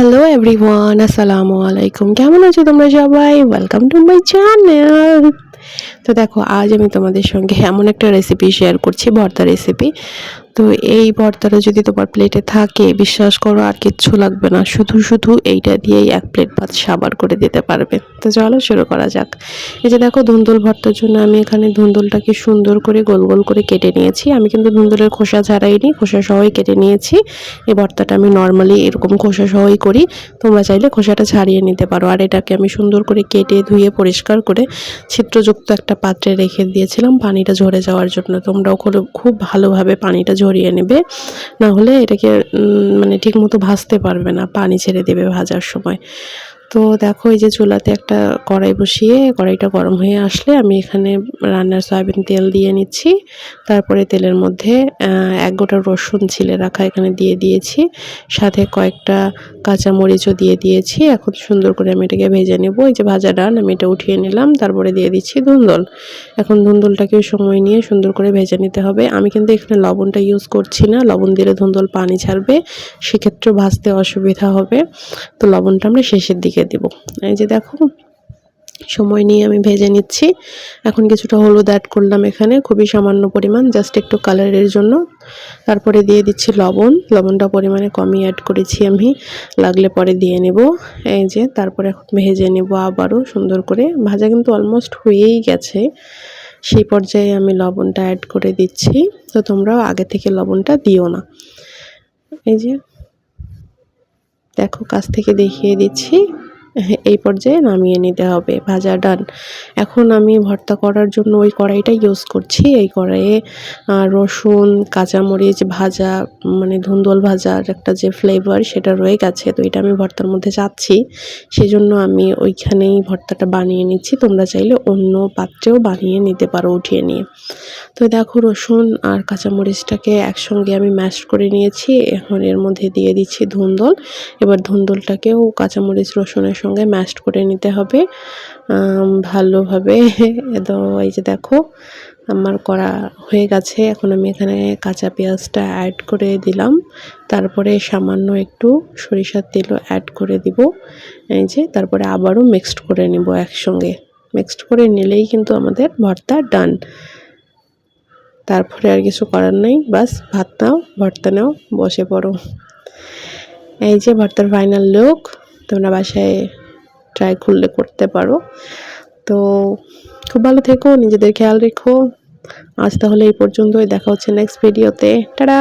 Hello everyone আসসালামু আলাইকুম কেমন আছো তোমরা সবাই? ওয়েলকাম টু মাই চ্যানেল তো দেখো, আজ আমি তোমাদের সঙ্গে এমন একটা রেসিপি শেয়ার করছি, ভর্তা রেসিপি তো এই ভর্তাটা যদি তোমার প্লেটে থাকে, বিশ্বাস করো আর কিচ্ছু লাগবে না। শুধু শুধু এইটা দিয়েই এক প্লেট ভাত সাবার করে দিতে পারবে। তো চলো শুরু করা যাক। এই যে দেখো, ধুন্দুল ভর্তার জন্য আমি এখানে ধুন্দুলটাকে সুন্দর করে গোল গোল করে কেটে নিয়েছি। আমি কিন্তু ধুন্দুলের খোসা ছাড়াইনি, খোসা সহই কেটে নিয়েছি। এই ভর্তাটা আমি নর্মালি এরকম খোসা সহই করি। তোমরা চাইলে খোসাটা ছাড়িয়ে নিতে পারো। আর এটাকে আমি সুন্দর করে কেটে ধুয়ে পরিষ্কার করে ছিদ্রযুক্ত একটা পাত্রে রেখে দিয়েছিলাম। পানিটা ঝরে যাওয়ার জন্য। তোমরাও খুব ভালোভাবে পানিটা ঝরিয়ে নেবে, না হলে এটাকে মানে ঠিকমতো ভাজতে পারবে না, পানি ছেড়ে দেবে ভাজার সময়। তো দেখো, এই যে চুলাতে একটা কড়াই বসিয়ে কড়াইটা গরম হয়ে আসলে আমি এখানে রান্নার সয়াবিন তেল দিয়ে নিচ্ছি। তারপরে তেলের মধ্যে এক গোটা রসুন ছিলে রাখা এখানে দিয়ে দিয়েছি। সাথে কয়েকটা কাঁচা মরিচও দিয়ে দিয়েছি। এখন সুন্দর করে আমি এটাকে ভেজে নেব। এই যে ভাজা ডান আমি এটা উঠিয়ে নিলাম। তারপরে দিয়ে দিচ্ছি ধুন্দল। এখন ধুন্দলটাকেও সময় নিয়ে সুন্দর করে ভেজে নিতে হবে। আমি কিন্তু এখানে লবণটা ইউজ করছি না। লবণ দিলে ধুন্দল পানি ছাড়বে। সেক্ষেত্রে ভাজতে অসুবিধা হবে। তো লবণটা আমরা শেষের দিকে দিব। এই যে দেখো, সময় নিয়ে আমি ভেজে নিচ্ছি। এখন কিছুটা হলুদ অ্যাড করলাম এখানে, খুবই সামান্য পরিমাণ জাস্ট একটু কালারের জন্য। তারপরে দিয়ে দিচ্ছি লবণ, লবণটা পরিমাণে কমই অ্যাড করেছি আমি, লাগলে পরে দিয়ে নেব। এই যে, তারপরে এখন ভেজে নেব আবারও সুন্দর করে। ভাজা কিন্তু অলমোস্ট হয়েই গেছে। সেই পর্যায়ে আমি লবণটা অ্যাড করে দিচ্ছি। তো তোমরাও আগে থেকে লবণটা দিও না। এই যে, দেখো, কাছ থেকে দেখিয়ে দিচ্ছি। এই পর্যায়ে নামিয়ে নিতে হবে, ভাজা ডান। এখন আমি ভর্তা করার জন্য ওই কড়াইটা ইউজ করছি। এই কড়াইয়ে রসুন, কাঁচামরিচ ভাজা মানে ধুন্দল ভাজার একটা যে ফ্লেভার সেটা রয়ে গেছে, তো এটা আমি ভর্তার মধ্যে চাচ্ছি। সেই জন্য আমি ওইখানেই ভর্তাটা বানিয়ে নিচ্ছি। তোমরা চাইলে অন্য পাত্রেও বানিয়ে নিতে পারো উঠিয়ে নিয়ে। তো দেখো রসুন আর কাঁচামরিচটাকে একসঙ্গে আমি ম্যাশ করে নিয়েছি। এখন এর মধ্যে দিয়ে দিচ্ছি ধুন্দল। এবার ধুন্দলটাকেও কাঁচামরিচ, রসুনের সঙ্গে ম্যাশ করে নিতে হবে। ভালোভাবে। তো এই যে দেখো, আমার করা হয়ে গেছে। এখন আমি এখানে কাঁচা পেঁয়াজটা অ্যাড করে দিলাম। তারপরে সামান্য একটু সরিষার তেলও অ্যাড করে দিব। এই যে, তারপরে আবারও মিক্সড করে নিব একসঙ্গে। মিক্সড করে নিলেই কিন্তু আমাদের ভর্তা ডান তারপরে আর কিছু করার নেই। বাস, ভাত নাও, ভর্তা নাও, বসে পড়ো। এই যে, ভর্তার ফাইনাল লুক তোমরা বাসায় ট্রাই করলে করতে পারো। তো খুব ভালো থেকো, নিজেদের খেয়াল রেখো। আজ তাহলে এই পর্যন্তই, দেখা হচ্ছে নেক্সট ভিডিওতে টাটা!